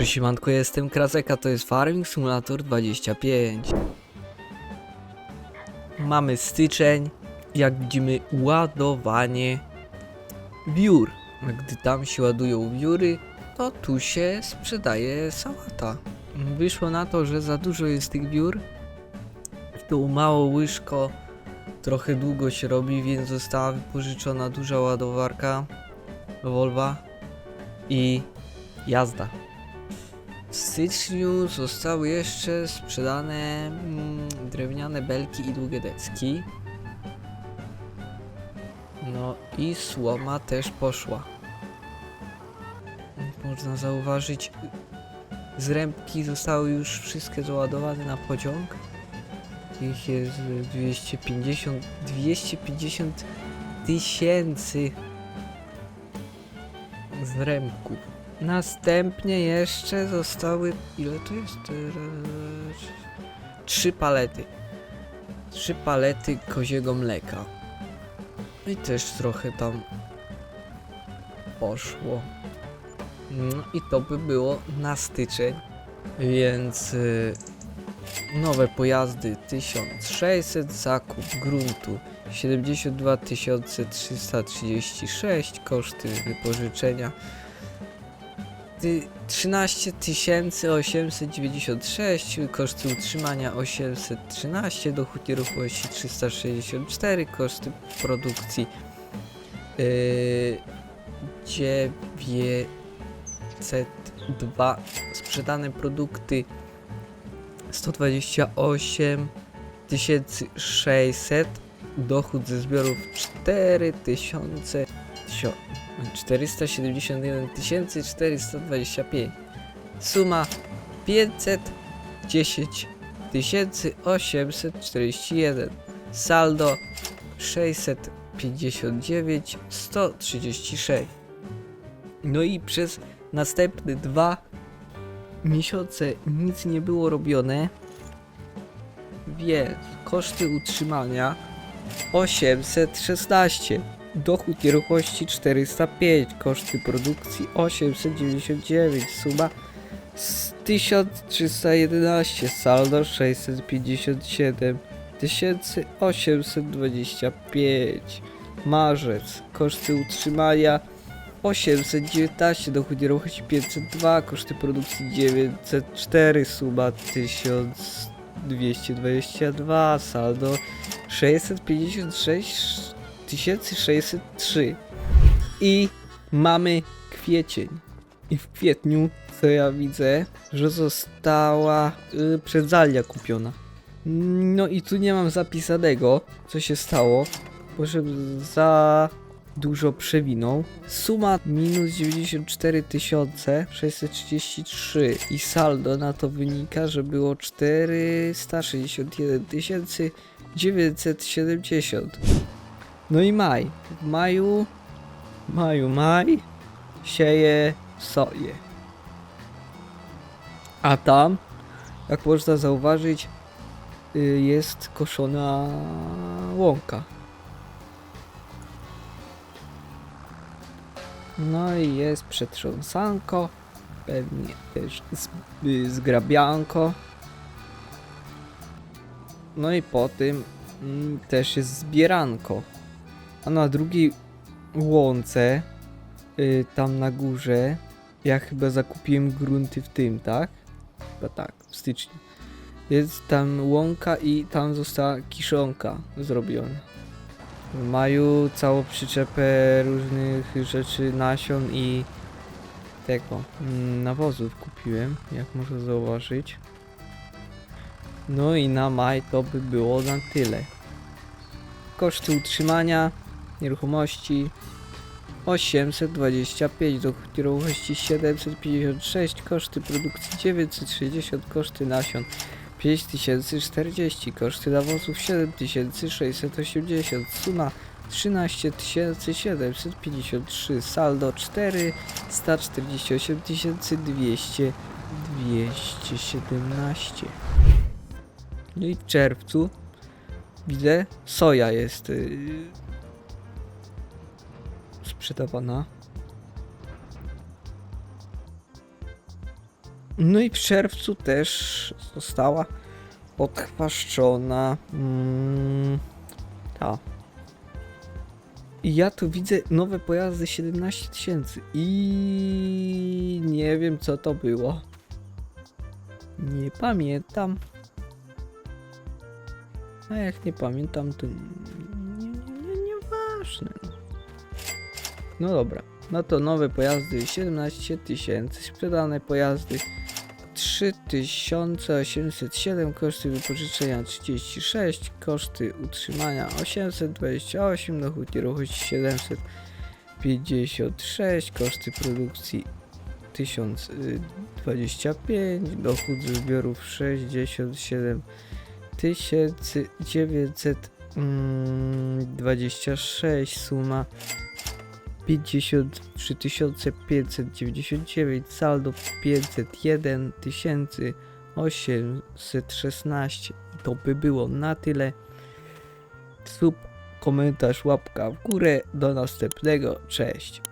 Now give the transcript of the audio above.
Cześć siemanko, jestem Krazeka, to jest Farming Simulator 25 Mamy styczeń, jak widzimy ładowanie wiór. Gdy tam się ładują wióry, to tu się sprzedaje sałata. Wyszło na to, że za dużo jest tych wiór. To mało łyżko, trochę długo się robi, więc została wypożyczona duża ładowarka Volva i jazda. W styczniu zostały jeszcze sprzedane mm, drewniane belki i długie deski. No i słoma też poszła. Można zauważyć, zrębki zostały już wszystkie załadowane na pociąg. Ich jest 250, 250 tysięcy zrębków. Następnie jeszcze zostały. Ile to jest? Trzy palety. Trzy palety koziego mleka. I też trochę tam poszło. No i to by było na styczeń. Więc y, nowe pojazdy 1600, zakup gruntu 72 336, koszty wypożyczenia 13 896, koszty utrzymania 813, dochód nieruchomości 364, koszty produkcji yy, 902, sprzedane produkty 128 600, dochód ze zbiorów 4000 sio- 471 425. Suma 510 841. Saldo 659 136. No i przez następne dwa miesiące nic nie było robione. Więc koszty utrzymania 816 dochód nieruchomości 405, koszty produkcji 899, suma z 1311, saldo 657 1825, marzec, koszty utrzymania 819, dochód nieruchomości 502, koszty produkcji 904, suma 1222, saldo 656 1603 i mamy kwiecień. I w kwietniu, co ja widzę, że została y, przedzalia kupiona. No i tu nie mam zapisanego, co się stało, że za dużo przewinął. Suma minus 94 633 i saldo na to wynika, że było 461 970. No i maj. W maju, maju, maj sieje soję. A tam, jak można zauważyć, y, jest koszona łąka. No i jest przetrząsanko, pewnie też y, zgrabianko. No i po tym mm, też jest zbieranko. A na drugiej łące, y, tam na górze, ja chyba zakupiłem grunty w tym, tak? Chyba tak, w styczniu. Jest tam łąka i tam została kiszonka zrobiona. W maju całą przyczepę różnych rzeczy, nasion i tego, mm, nawozów kupiłem, jak można zauważyć. No i na maj to by było na tyle. Koszty utrzymania nieruchomości 825, dochód nieruchomości 756, koszty produkcji 960, koszty nasion 5040, koszty nawozów 7680, suma 13 753, saldo 448 200, 217. No i w czerwcu widzę soja jest yy, sprzedawana. No i w czerwcu też została odchwaszczona mm, ta. I ja tu widzę nowe pojazdy 17 tysięcy i nie wiem co to było. Nie pamiętam. A jak nie pamiętam, to nie, nie, nie, nieważne. No. No dobra, no to nowe pojazdy 17 tysięcy, sprzedane pojazdy 3807, koszty wypożyczenia 36, koszty utrzymania 828, dochód nieruchomości 756, koszty produkcji 1025, dochód zbiorów 67 926, suma 53 599, saldo 501 816. I to by było na tyle. Sub, komentarz, łapka w górę. Do następnego. Cześć.